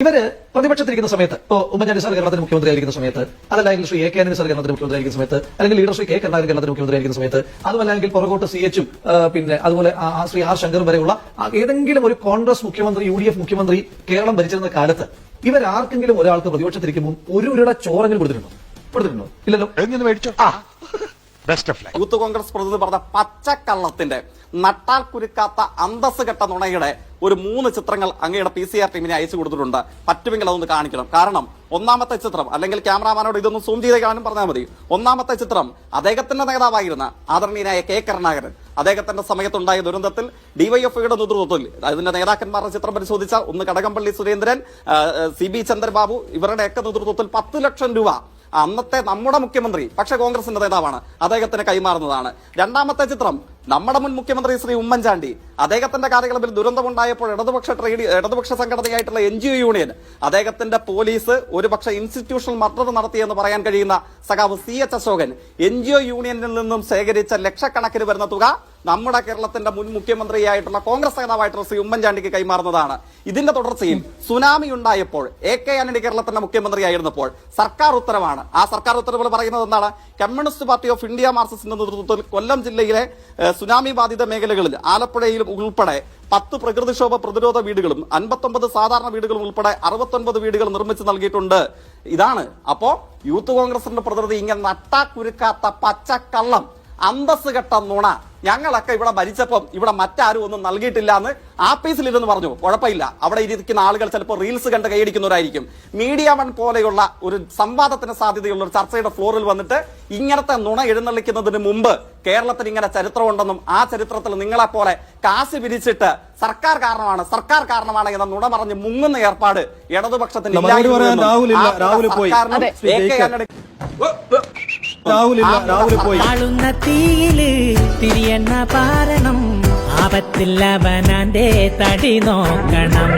ഇവർ പ്രതിപക്ഷത്തിരിക്കുന്ന സമയത്ത് ഇപ്പോ ഉമ്മൻചാണ്ടി സാർ കേരളത്തിന് മുഖ്യമന്ത്രി ആയിരിക്കുന്ന സമയത്ത് അതല്ലെങ്കിൽ Shri A K Antony sir കേരളത്തിന് മുഖ്യമന്ത്രി ആയിരിക്കുന്ന സമയത്ത് അല്ലെങ്കിൽ ലീഡർ ശ്രീ കെ കരുണാകരൻ കേരളത്തിന് മുഖ്യമന്ത്രി ആയിരിക്കുന്ന സമയത്ത് അതുമല്ലെങ്കിൽ പുറകോട്ട് സി എച്ചും പിന്നെ അതുപോലെ ശ്രീ ആർ ശങ്കറും വരെയുള്ള ഏതെങ്കിലും ഒരു കോൺഗ്രസ് മുഖ്യമന്ത്രി യു ഡി എഫ് മുഖ്യമന്ത്രി കേരളം ഭരിച്ചിരുന്ന കാലത്ത് ഇവരാർക്കെങ്കിലും ഒരാൾക്ക് പ്രതിപക്ഷത്തിരിക്കുമ്പോൾ ഒരു ഉരുട ചോറെങ്കിലും കൊടുത്തിട്ടുണ്ടോ? കൊടുത്തിട്ടുണ്ടോ? ഇല്ലല്ലോ? Best of life youth Congress പ്രതിനിധി പറഞ്ഞ പച്ചക്കള്ളത്തിന്റെ നട്ടാൽ കുരുക്കാത്ത അന്തസ് കെട്ട നുണയുടെ ഒരു മൂന്ന് ചിത്രങ്ങൾ അങ്ങയുടെ പി സി ആർ ടീമിനെ അയച്ചു കൊടുത്തിട്ടുണ്ട്. പറ്റുമെങ്കിൽ അതൊന്ന് കാണിക്കണം. കാരണം ഒന്നാമത്തെ ചിത്രം അല്ലെങ്കിൽ ക്യാമറാമാനോട് ഇതൊന്ന് സൂം ചെയ്ത് കാണാനും പറഞ്ഞാൽ മതി. ഒന്നാമത്തെ ചിത്രം അദ്ദേഹത്തിന്റെ നേതാവായിരുന്ന ആദരണീയനായ കെ കരുണാകരൻ. അദ്ദേഹത്തിന്റെ സമയത്തുണ്ടായ ദുരന്തത്തിൽ ഡിവൈഎഫ്ഐയുടെ നേതൃത്വത്തിൽ അതിന്റെ നേതാക്കന്മാരുടെ ചിത്രം പരിശോധിച്ച ഒന്ന് കടകംപള്ളി സുരേന്ദ്രൻ സി ബി ചന്ദ്രബാബു ഇവരുടെയൊക്കെ നേതൃത്വത്തിൽ പത്ത് ലക്ഷം രൂപ അന്നത്തെ നമ്മുടെ മുഖ്യമന്ത്രി പക്ഷെ കോൺഗ്രസിന്റെ നേതാവാണ്. അദ്ദേഹത്തിന് കൈമാറുന്നതാണ്. രണ്ടാമത്തെ ചിത്രം നമ്മുടെ മുൻ മുഖ്യമന്ത്രി ശ്രീ ഉമ്മൻചാണ്ടി. അദ്ദേഹത്തിന്റെ കാലയളവിൽ ദുരന്തമുണ്ടായപ്പോൾ ഇടതുപക്ഷ ട്രേഡ് ഇടതുപക്ഷ സംഘടനയായിട്ടുള്ള എൻ യൂണിയൻ അദ്ദേഹത്തിന്റെ പോലീസ് ഒരുപക്ഷെ ഇൻസ്റ്റിറ്റ്യൂഷണൽ മർഡർ നടത്തിയെന്ന് പറയാൻ കഴിയുന്ന സഖാവ് സി എച്ച് അശോകൻ എൻ യൂണിയനിൽ നിന്നും ശേഖരിച്ച ലക്ഷക്കണക്കിന് വരുന്ന തുക നമ്മുടെ കേരളത്തിന്റെ മുൻ മുഖ്യമന്ത്രിയായിട്ടുള്ള കോൺഗ്രസ് നേതാവായിട്ടുള്ള ശ്രീ ഉമ്മൻചാണ്ടിക്ക് കൈമാറുന്നതാണ്. ഇതിന്റെ തുടർച്ചയിൽ സുനാമി ഉണ്ടായപ്പോൾ എ കെ ആന്റണി കേരളത്തിന്റെ മുഖ്യമന്ത്രിയായിരുന്നപ്പോൾ സർക്കാർ ഉത്തരവാണ്. ആ സർക്കാർ ഉത്തരവുകൾ പറയുന്നത് എന്താണ്? കമ്മ്യൂണിസ്റ്റ് പാർട്ടി ഓഫ് ഇന്ത്യ മാർക്സിസ്റ്റിന്റെ നേതൃത്വത്തിൽ കൊല്ലം ജില്ലയിലെ സുനാമി ബാധിത മേഖലകളിൽ ആലപ്പുഴയിലും ഉൾപ്പെടെ പത്ത് പ്രകൃതിക്ഷോഭ പ്രതിരോധ വീടുകളും അൻപത്തൊമ്പത് സാധാരണ വീടുകളും ഉൾപ്പെടെ അറുപത്തൊൻപത് വീടുകൾ നിർമ്മിച്ചു നൽകിയിട്ടുണ്ട്. ഇതാണ്. അപ്പോ യൂത്ത് കോൺഗ്രസിന്റെ പ്രതിനിധി ഇങ്ങനെ നട്ടാ കുരുക്കാത്ത പച്ചക്കള്ളം അന്തസ് കെട്ട നുണ. ഞങ്ങളൊക്കെ ഇവിടെ ഭരിച്ചപ്പം ഇവിടെ മറ്റാരും ഒന്നും നൽകിയിട്ടില്ല എന്ന് ആപ്പീസിലിരുന്ന് പറഞ്ഞു. കുഴപ്പമില്ല. അവിടെ ഇരിക്കുന്ന ആളുകൾ ചിലപ്പോൾ റീൽസ് കണ്ട് കൈയടിക്കുന്നവരായിരിക്കും. മീഡിയ വൺ പോലെയുള്ള ഒരു സംവാദത്തിന് സാധ്യതയുള്ള ഒരു ചർച്ചയുടെ ഫ്ലോറിൽ വന്നിട്ട് ഇങ്ങനത്തെ നുണ എഴുന്നള്ളിക്കുന്നതിന് മുമ്പ് കേരളത്തിൽ ഇങ്ങനെ ചരിത്രമുണ്ടെന്നും ആ ചരിത്രത്തിൽ നിങ്ങളെപ്പോലെ കാശ് പിരിച്ചിട്ട് സർക്കാർ കാരണമാണ് സർക്കാർ കാരണമാണ് എന്ന നുണ പറഞ്ഞ് മുങ്ങുന്ന ഏർപ്പാട് ഇടതുപക്ഷത്തിന് ഇല്ലായിരുന്നു രാഹുൽ പോയി. ആളുന്ന തീയിൽ തിരിയെണ്ണ പാരണം ആപത്തില്ലവനാന്റെ തടി നോക്കണം